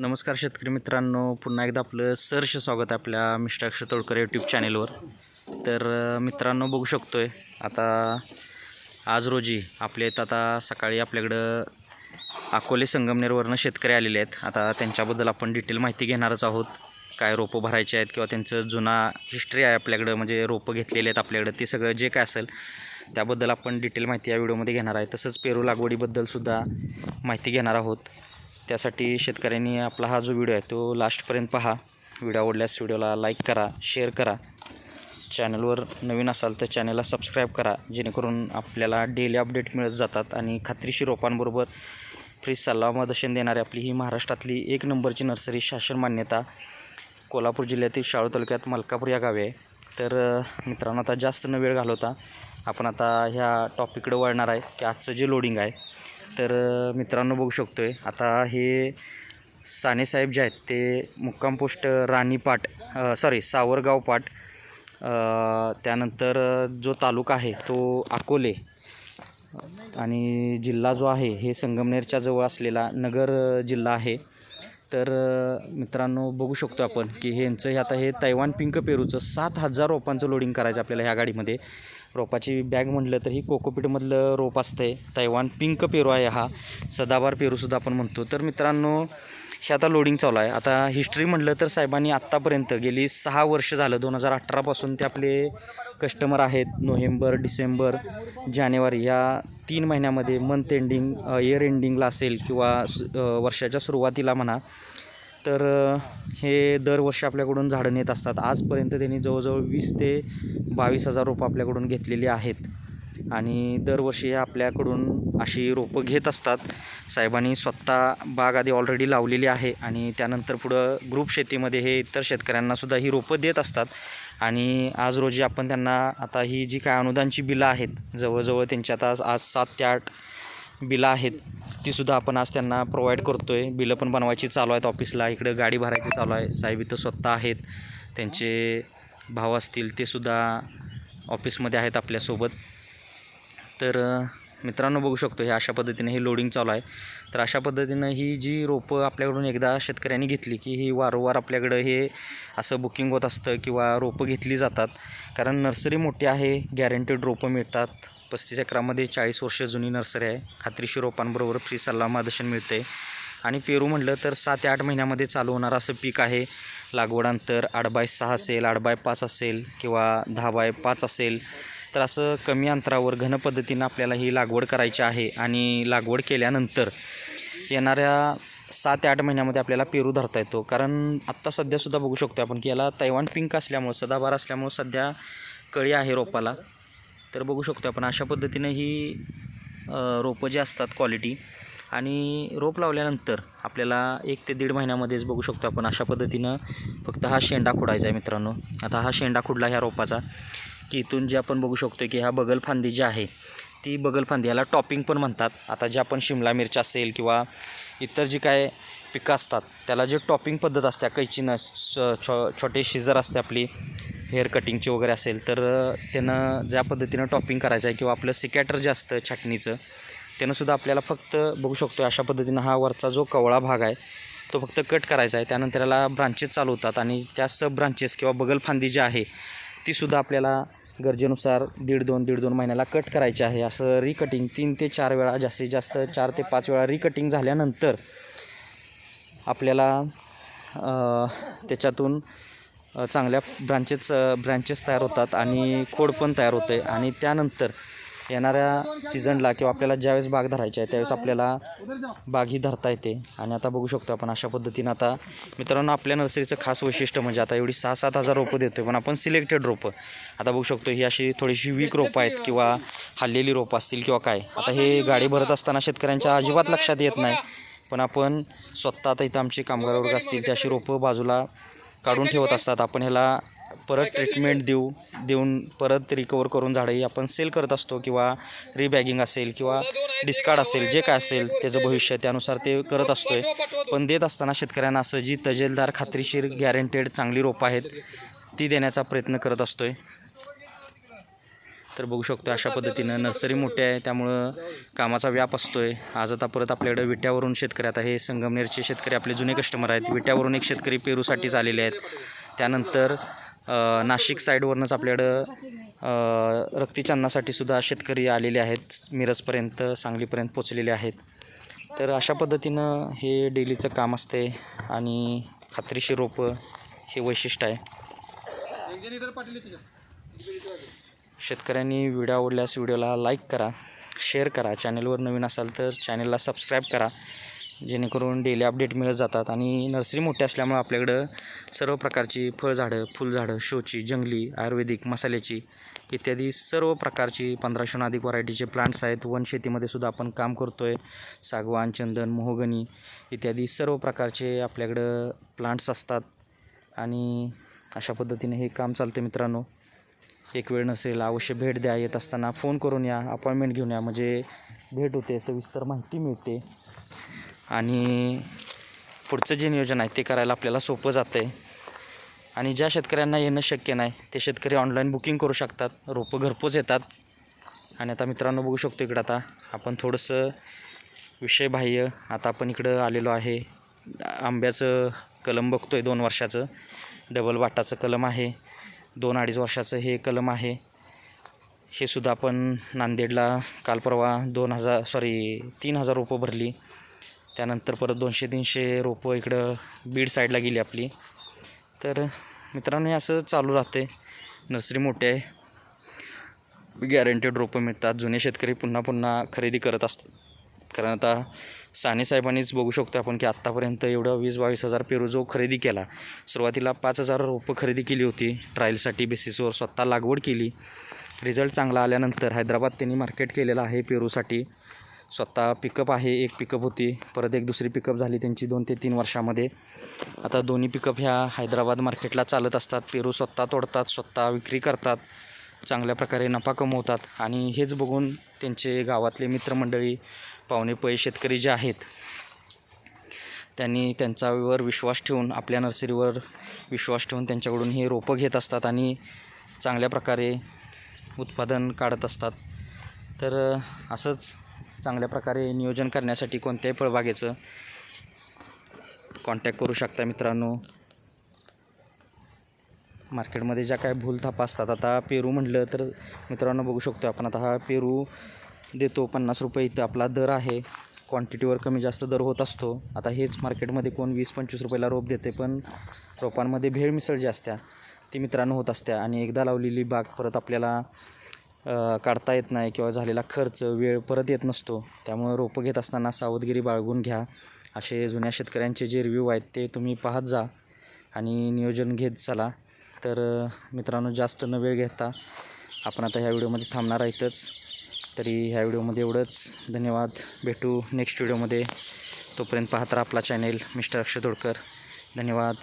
नमस्कार शेतकरी मित्रांनो पुन्हा एकदा आपलं सरश स्वागत आहे आपल्या मिस्टर अक्षय तोडकर यूट्यूब चॅनेलवर तर मित्रांनो बघू शकतो आहे आता आज रोजी आपले इथं आता सकाळी आपल्याकडं अकोले संगमनेरवरनं शेतकरी आलेले आहेत. आता त्यांच्याबद्दल आपण डिटेल माहिती घेणारच आहोत. काय रोपं भरायचे आहेत किंवा त्यांचं जुना हिस्ट्री आहे आपल्याकडं म्हणजे रोपं घेतलेले आहेत आपल्याकडं ते सगळं जे काय असेल त्याबद्दल आपण डिटेल माहिती या व्हिडिओमध्ये घेणार आहे. तसंच पेरू लागवडीबद्दलसुद्धा माहिती घेणार आहोत. त्यासाठी शेतकऱ्यांनी आपला हा जो व्हिडिओ आहे तो लास्टपर्यंत पहा. व्हिडिओ आवडल्यास व्हिडिओला लाईक करा शेअर करा. चॅनलवर नवीन असाल तर चॅनलला सबस्क्राईब करा जेणेकरून आपल्याला डेली अपडेट मिळत जातात आणि खात्रीशीर रोपांबरोबर फ्री सल्ला मदर्शन देणारी आपली ही महाराष्ट्रातली एक नंबरची नर्सरी शासन मान्यता कोल्हापूर जिल्ह्यातील शाळू तालुक्यात मलकापूर या गावी आहे. तर मित्रांनो आता जास्त न वेळ घालवता आपण आता ह्या टॉपिककडे वळणार आहे की आजचं जे लोडिंग आहे तर मित्रांनो बघू शकतो आहे आता हे सानेसाहेब जे आहेत ते मुक्काम पोस्ट राणीपाट सॉरी सावरगाव पाट त्यानंतर जो तालुका आहे तो अकोले आणि जिल्हा जो आहे हे संगमनेरच्या जवळ असलेला नगर जिल्हा आहे. तर मित्रांनो बघू शकतो आपण की ह्यांचं हे आता हे तैवान पिंक पेरूचं सात हजार रोपांचं लोडिंग करायचं आपल्याला ह्या गाडीमध्ये. रोपाची बॅग म्हटलं तर ही कोकोपीटमधलं रोप असतं आहे तैवान पिंक पेरू आहे हा. सदाबार पेरूसुद्धा आपण म्हणतो. तर मित्रांनो हे आता लोडिंग चालू आहे. आता हिस्ट्री म्हटलं तर साहेबांनी आत्तापर्यंत गेली सहा वर्ष झालं. दोन हजार अठरापासून ते आपले कस्टमर आहेत. नोव्हेंबर डिसेंबर जानेवारी या तीन महिन्यामध्ये मंथ एंडिंग इयर एंडिंगला असेल किंवा वर्षाच्या सुरुवातीला म्हणा. तर हे दरवर्षी आपल्याकडून झाडं नेत असतात. आजपर्यंत त्यांनी जवळजवळ वीस ते बावीस हजार रोपं आपल्याकडून घेतलेली आहेत. आणि दरवर्षी आपल्याकडून अशी रोपं घेत असतात. साहेबांनी स्वतः बाग आधी ऑलरेडी लावलेली आहे आणि त्यानंतर पुढं ग्रुप शेतीमध्ये हे इतर शेतकऱ्यांनासुद्धा ही रोपं देत असतात. आणि आज रोजी आपण त्यांना आता ही जी काय अनुदानची बिलं आहेत जवळजवळ त्यांची आता आज- आज सात ते आठ बिलं आहेत तीसुद्धा आपण आज त्यांना प्रोव्हाइड करतो आहे बिलं पण बनवायची चालू आहेत ऑफिसला इकडं गाडी भरायची चालू आहे. साहेब इथं स्वतः आहेत त्यांचे भाव असतील तेसुद्धा ऑफिसमध्ये आहेत आपल्यासोबत. तर मित्रांनो बघू शकतो हे अशा पद्धतीने हे लोडिंग चालू आहे. तर अशा पद्धतीनं ही जी रोपं आपल्याकडून एकदा शेतकऱ्यांनी घेतली की ही वारंवार आपल्याकडं हे असं बुकिंग होत असतं किंवा रोपं घेतली जातात. कारण नर्सरी मोठी आहे गॅरंटेड रोपं मिळतात. पस्तीस एकरामध्ये चाळीस वर्ष जुनी नर्सरी आहे. खात्रीशी रोपांबरोबर फ्री सल्ला मार्गदर्शन मिळते. आणि पेरू म्हटलं तर सात ते आठ महिन्यामध्ये चालू होणारं असं पीक आहे. लागवडांतर आठ बाय सहा असेल आठ बाय पाच असेल किंवा दहा बाय पाच असेल. तर असं कमी अंतरावर घन पद्धतीनं आपल्याला ही लागवड करायची आहे आणि लागवड केल्यानंतर येणाऱ्या सात आठ महिन्यामध्ये आपल्याला पेरू धरता येतो. कारण आत्ता सध्यासुद्धा बघू शकतो आपण की याला तैवान पिंक असल्यामुळं सदाबार असल्यामुळं सध्या कळी आहे रोपाला. तर बघू शकतो आपण अशा पद्धतीनं ही रोपं जी असतात क्वालिटी आणि रोप लावल्यानंतर आपल्याला एक ते दीड महिन्यामध्येच बघू शकतो आपण अशा पद्धतीनं फक्त हा शेंडा खुडायचा आहे मित्रांनो. आता हा शेंडा खुडला ह्या रोपाचा. की इथून जे आपण बघू शकतो की ह्या बगल फांदी जी आहे ती बगल फांदी याला टॉपिंग पण म्हणतात. आता जे आपण शिमला मिरची असेल किंवा इतर जी काय पिकं असतात त्याला जे टॉपिंग पद्धत असते कैचीनं स- छो छोटे शिजर असते आपली हेअर कटिंगची वगैरे असेल तर त्यानं ज्या पद्धतीनं टॉपिंग करायचं आहे किंवा आपलं सिकॅटर जे असतं छाटणीचं त्यानंसुद्धा आपल्याला फक्त बघू शकतो अशा पद्धतीनं हा वरचा जो कवळा भाग आहे तो फक्त कट करायचा आहे. त्यानंतर त्याला ब्रांचेस चालू होतात आणि त्या सब ब्रांचेस किंवा बगल फांदी जी आहे तीसुद्धा आपल्याला गरजेनुसार दीड दोन दीड दोन महिन्याला कट करायचे आहे. असं रिकटिंग तीन ते चार वेळा जास्तीत जास्त चार ते पाच वेळा रिकटिंग झाल्यानंतर आपल्याला त्याच्यातून चांगल्या ब्रांचेस ब्रांचेस तयार होतात आणि खोड पण तयार होते आणि त्यानंतर येणाऱ्या सीझनला किंवा आपल्याला ज्यावेळेस बाग धरायची आहे त्यावेळेस आपल्याला बाग ही धरता येते. आणि आता बघू शकतो आपण अशा पद्धतीनं आता मित्रांनो आपल्या नर्सरीचं खास वैशिष्ट्य म्हणजे आता एवढी सहा सात हजार रोपं देतो पण आपण सिलेक्टेड रोपं. आता बघू शकतो ही अशी थोडीशी वीक रोपं आहेत किंवा हल्लेली रोपं असतील किंवा काय. आता हे गाडी भरत असताना शेतकऱ्यांच्या अजिबात लक्षात येत नाही पण आपण स्वतः आता इथं आमचे कामगार वर्ग असतील ते अशी रोपं बाजूला काढून ठेवत असतात. आपण ह्याला परत ट्रीटमेंट देऊ देऊन परत रिकवर करून झाडंही आपण सेल करत असतो किंवा रिबॅगिंग असेल किंवा डिस्कार्ड असेल जे काय असेल त्याचं भविष्य त्यानुसार ते करत असतोय. पण देत असताना शेतकऱ्यांना असं जी तजेलदार खात्रीशीर गॅरंटेड चांगली रोपं आहेत ती देण्याचा प्रयत्न करत असतोय. तर बघू शकतो अशा पद्धतीनं नर्सरी मोठी आहे त्यामुळं कामाचा व्याप असतोय. आज आता परत आपल्याकडे विट्यावरून शेतकरी आता हे संगमनेरचे शेतकरी आपले जुने कस्टमर आहेत. विट्यावरून एक शेतकरी पेरूसाठीच आलेले आहेत. त्यानंतर नाशिक साईडवरूनच आपल्याकडं रक्तीचांनासाठी सुद्धा शेतकरी आलेले आहेत. मिरजपर्यंत सांगलीपर्यंत पोचलेले आहेत. तर अशा पद्धतीनं हे डेलीचं काम असते आणि खात्रीशी रोपं हे वैशिष्ट्य आहे. शेतकऱ्यांनी व्हिडिओ आवडल्यास व्हिडिओला लाईक करा शेअर करा. चॅनलवर नवीन असाल तर चॅनलला सबस्क्राईब करा. जेणेकरून डेली अपडेट मिळत जातात आणि नर्सरी मोठी असल्यामुळे आपल्याकडं सर्व प्रकारची फळझाडं फुलझाडं शोची जंगली आयुर्वेदिक मसाल्याची इत्यादी सर्व प्रकारची पंधराशेहून अधिक व्हरायटीचे प्लांट्स आहेत. वन शेतीमध्ये सुद्धा आपण काम करतो आहे सागवान चंदन मोहगनी इत्यादी सर्व प्रकारचे आपल्याकडं प्लांट्स असतात. आणि अशा पद्धतीने हे काम चालते मित्रांनो. एक वेळ नसेल अवश्य भेट द्या. येत असताना फोन करून या. अपॉइंटमेंट घेऊन या. म्हणजे भेट होते सविस्तर माहिती मिळते. आणि पुढचं जे नियोजन आहे ते करायला आपल्याला सोपं जातं आहे आणि ज्या शेतकऱ्यांना येणं शक्य नाही ते शेतकरी ऑनलाईन बुकिंग करू शकतात. रोपं घरपोच येतात. आणि आता मित्रांनो बघू शकतो इकडं आता आपण थोडंसं विषयबाह्य आता आपण इकडं आलेलो आहे. आंब्याचं कलम बघतो आहे दोन वर्षाचं. डबल वाटाचं कलम आहे. दोन अडीच वर्षाचं हे कलम आहे. हे सुद्धा आपण नांदेडला काल परवा दोन हजार सॉरी तीन हजार रोपं भरली. त्यानंतर परत दोनशे तीनशे रोपं इकडं बीड साईडला गेली आपली. तर मित्रांनो हे असं चालू राहते नर्सरी मोठी आहे. गॅरंटेड रोपं मिळतात. जुने शेतकरी पुन्हा पुन्हा खरेदी करत असतात. कारण आता साने साहेबांनीच बघू शकतो आपण की आत्तापर्यंत एवढं वीस बावीस हजार पेरू जो खरेदी केला सुरुवातीला पाच हजार रोपं खरेदी केली होती. ट्रायलसाठी बेसिसवर स्वतः लागवड केली. रिझल्ट चांगला आल्यानंतर हैदराबाद त्यांनी मार्केट केलेलं आहे पेरूसाठी. स्वतः पिकअप आहे एक पिकअप होती. परत एक दुसरी पिकअप झाली त्यांची दोन ते तीन वर्षामध्ये. आता दोन्ही पिकअप ह्या हैदराबाद मार्केटला चालत असतात. पेरू स्वतः तोडतात स्वतः विक्री करतात. चांगल्या प्रकारे नफा कमवतात. आणि हेच बघून त्यांचे गावातले मित्रमंडळी पाहुणे पै शेतकरी जे आहेत त्यांनी त्यांच्यावर विश्वास ठेवून आपल्या नर्सरीवर विश्वास ठेवून त्यांच्याकडून हे रोपं घेत असतात आणि चांगल्या प्रकारे उत्पादन काढत असतात. तर असंच चांगल्या प्रकारे नियोजन करण्यासाठी कोणत्याही फळबागेचं कॉन्टॅक्ट करू शकता मित्रांनो. मार्केटमध्ये ज्या काय भूलथापा असतात आता पेरू म्हटलं तर मित्रांनो बघू शकतो आपण. आता हा पेरू देतो पन्नास रुपये इथं आपला दर आहे. क्वांटिटीवर कमी जास्त दर होत असतो. आता हेच मार्केटमध्ये कोण वीस पंचवीस रुपयाला रोप देते पण रोपांमध्ये भेळ मिसळ जी असत्या ती मित्रांनो होत असत्या. आणि एकदा लावलेली बाग परत आपल्याला काढता येत नाही किंवा झालेला खर्च वेळ परत येत नसतो. त्यामुळं रोपं घेत असताना सावधगिरी बाळगून घ्या. असे जुन्या शेतकऱ्यांचे जे रिव्ह्यू आहेत ते तुम्ही पाहत जा आणि नियोजन घेत चला. तर मित्रांनो जास्त न वेळ घेता आपण आता ह्या व्हिडिओमध्ये थांबणार आहेतच. तरी ह्या व्हिडिओमध्ये एवढंच. धन्यवाद. भेटू नेक्स्ट व्हिडिओमध्ये. तोपर्यंत पाहत राहा आपला चॅनेल मिस्टर अक्षय तोडकर. धन्यवाद.